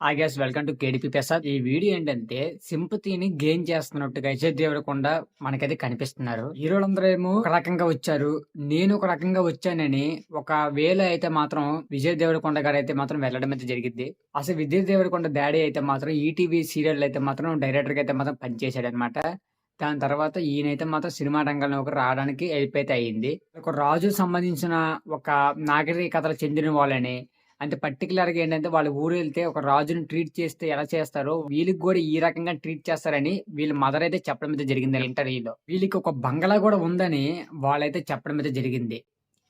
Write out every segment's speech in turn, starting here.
I guess welcome to KDP Prasad ఈ video ఏంటంటే సింపతిని gain చేస్తున్నట్టుగా విజయ్ దేవరకొండ మనకైతే కనిపిస్తున్నారు. హీరోలందరూ ఏమో ఒక రకంగా వచ్చారు. నేను ఒక రకంగా వచ్చానని ఒక వేళ అయితే మాత్రం విజయ్ దేవరకొండ గారు అయితే మాత్రం వెళ్ళడం అయితే జరిగింది. అసలు విజయ్ దేవరకొండ డాడీ అయితే మాత్రం ఈటీవీ సీరియల్ అయితే మాత్రం డైరెక్టర్గా అయితే మాత్రం పనిచేశాడు అనమాట దాని తర్వాత ఈయనైతే మాత్రం సినిమా రంగంలోకి రావడానికి హెల్ప్ అయితే అయ్యింది ఒక రాజు సంబంధించిన ఒక నాగరికతలు చెందిన వాళ్ళని అంటే పర్టికులర్గా ఏంటంటే వాళ్ళు ఊరు వెళ్తే ఒక రాజుని ట్రీట్ చేస్తే ఎలా చేస్తారో వీళ్ళకి కూడా ఈ రకంగా ట్రీట్ చేస్తారని వీళ్ళ మదర్ అయితే చెప్పడం అయితే జరిగింది ఇంటర్వ్యూలో వీళ్ళకి ఒక బంగ్లా కూడా ఉందని వాళ్ళైతే చెప్పడం అయితే జరిగింది.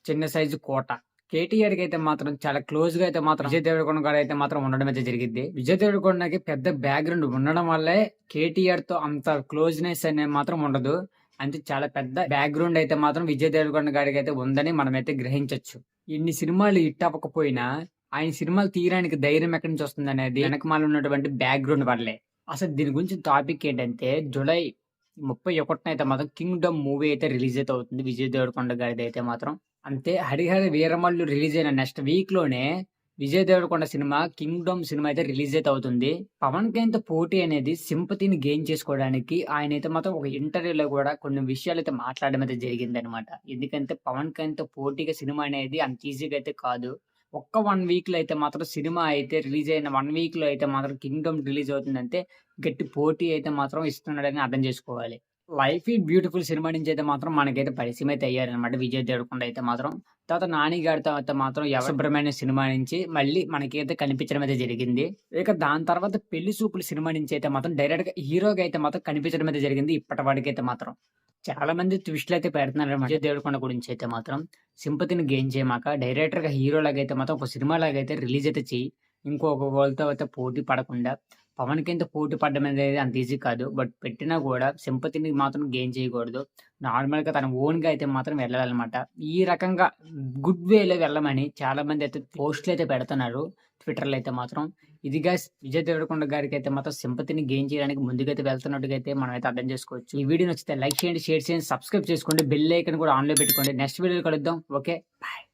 చిన్న సైజు కోట. కేటీఆర్కి అయితే మాత్రం చాలా క్లోజ్గా అయితే మాత్రం విజయ్ దేవరకొండ గారు అయితే మాత్రం ఉండడం అయితే జరిగింది. విజయ్ దేవరకొండకి పెద్ద బ్యాక్గ్రౌండ్ ఉండడం వల్లే కేటీఆర్తో అంత క్లోజ్నెస్ అనేది మాత్రం ఉండదు. అంటే చాలా పెద్ద బ్యాక్గ్రౌండ్ అయితే మాత్రం విజయ్ దేవరకొండ గారికి అయితే ఉందని మనమైతే గ్రహించవచ్చు ఇన్ని సినిమాలు హిట్ అవ్వకపోయినా ఆయన సినిమాలు తీయడానికి ధైర్యం ఎక్కడి నుంచి వస్తుంది అనేది వెనకమాల ఉన్నటువంటి బ్యాక్గ్రౌండ్ వల్లే. అసలు దీని గురించి టాపిక్ ఏంటంటే జూలై ముప్పై ఒకటిన అయితే మాత్రం కింగ్డమ్ మూవీ అయితే రిలీజ్ అయితే అవుతుంది. విజయ్ దేవరకొండ గారిది అయితే మాత్రం. అంతే హరిహర వీరమల్లు రిలీజ్ అయిన నెక్స్ట్ వీక్లోనే విజయ్ దేవరకొండ సినిమా కింగ్డమ్ సినిమా అయితే రిలీజ్ అయితే అవుతుంది. పవన్ కళ్యాణ్తో పోటీ అనేది సింపతిని గెయిన్ చేసుకోవడానికి ఆయన అయితే మాత్రం ఒక ఇంటర్వ్యూలో కూడా కొన్ని విషయాలు అయితే మాట్లాడడం అయితే జరిగింది అనమాట ఎందుకంటే పవన్ కళ్యాణ్తో పోటీగా సినిమా అనేది అంత ఈజీగా అయితే కాదు. ఒక్క వన్ వీక్లో అయితే మాత్రం సినిమా అయితే రిలీజ్ అయిన వన్ వీక్లో అయితే మాత్రం కింగ్డమ్ రిలీజ్ అవుతుందంటే గట్టి పోటీ అయితే మాత్రం ఇస్తున్నాడని అర్థం చేసుకోవాలి. లైఫ్ ఈ బ్యూటిఫుల్ సినిమా నుంచి అయితే మాత్రం మనకైతే పరిచయం అయితే అయ్యారనమాట విజయ్ దేవరకొండ అయితే మాత్రం. తర్వాత నాని గారితో అయితే మాత్రం యవ సినిమా నుంచి మళ్ళీ మనకైతే కనిపించడం అయితే జరిగింది. ఇక దాని తర్వాత పెళ్ళి సూపులు సినిమా నుంచి అయితే మాత్రం డైరెక్ట్గా హీరోగా అయితే మాత్రం కనిపించడం అయితే జరిగింది ఇప్పటి వాడికైతే మాత్రం. చాలా మంది ట్విస్ట్లు అయితే పెడుతున్నారు అనమాట దేవరకొండ గురించి అయితే మాత్రం సింపతిని గెయిన్ చేయమాక డైరెక్టర్గా హీరో లాగా అయితే మాత్రం ఒక సినిమా లాగా అయితే రిలీజ్ అయితే చేయి ఇంకొక వాళ్ళతో అయితే పోటీ పడకుండా పవన్ కింద పోటీ పడడం అనేది అంత ఈజీ కాదు. బట్ పెట్టినా కూడా సింపతిని మాత్రం గెయిన్ చేయకూడదు. నార్మల్గా తన ఓన్గా అయితే మాత్రం వెళ్ళాలన్నమాట. ఈ రకంగా గుడ్ వేలో వెళ్ళమని చాలా మంది అయితే పోస్టులు అయితే పెడుతున్నారు. ట్విట్టర్లో అయితే మాత్రం. ఇదిగా విజయ్ దేవరకొండ గారికి అయితే మాత్రం సింపతిని గెయిన్ చేయడానికి ముందుకైతే వెళ్తున్నట్టుగా అయితే మనం అయితే అర్థం చేసుకోవచ్చు. ఈ వీడియో నచ్చితే లైక్ చేయండి షేర్ చేయండి సబ్స్క్రైబ్ చేసుకోండి బెల్ ఐకన్ కూడా ఆన్లో పెట్టుకోండి. నెక్స్ట్ వీడియో కలుద్దాం. Okay bye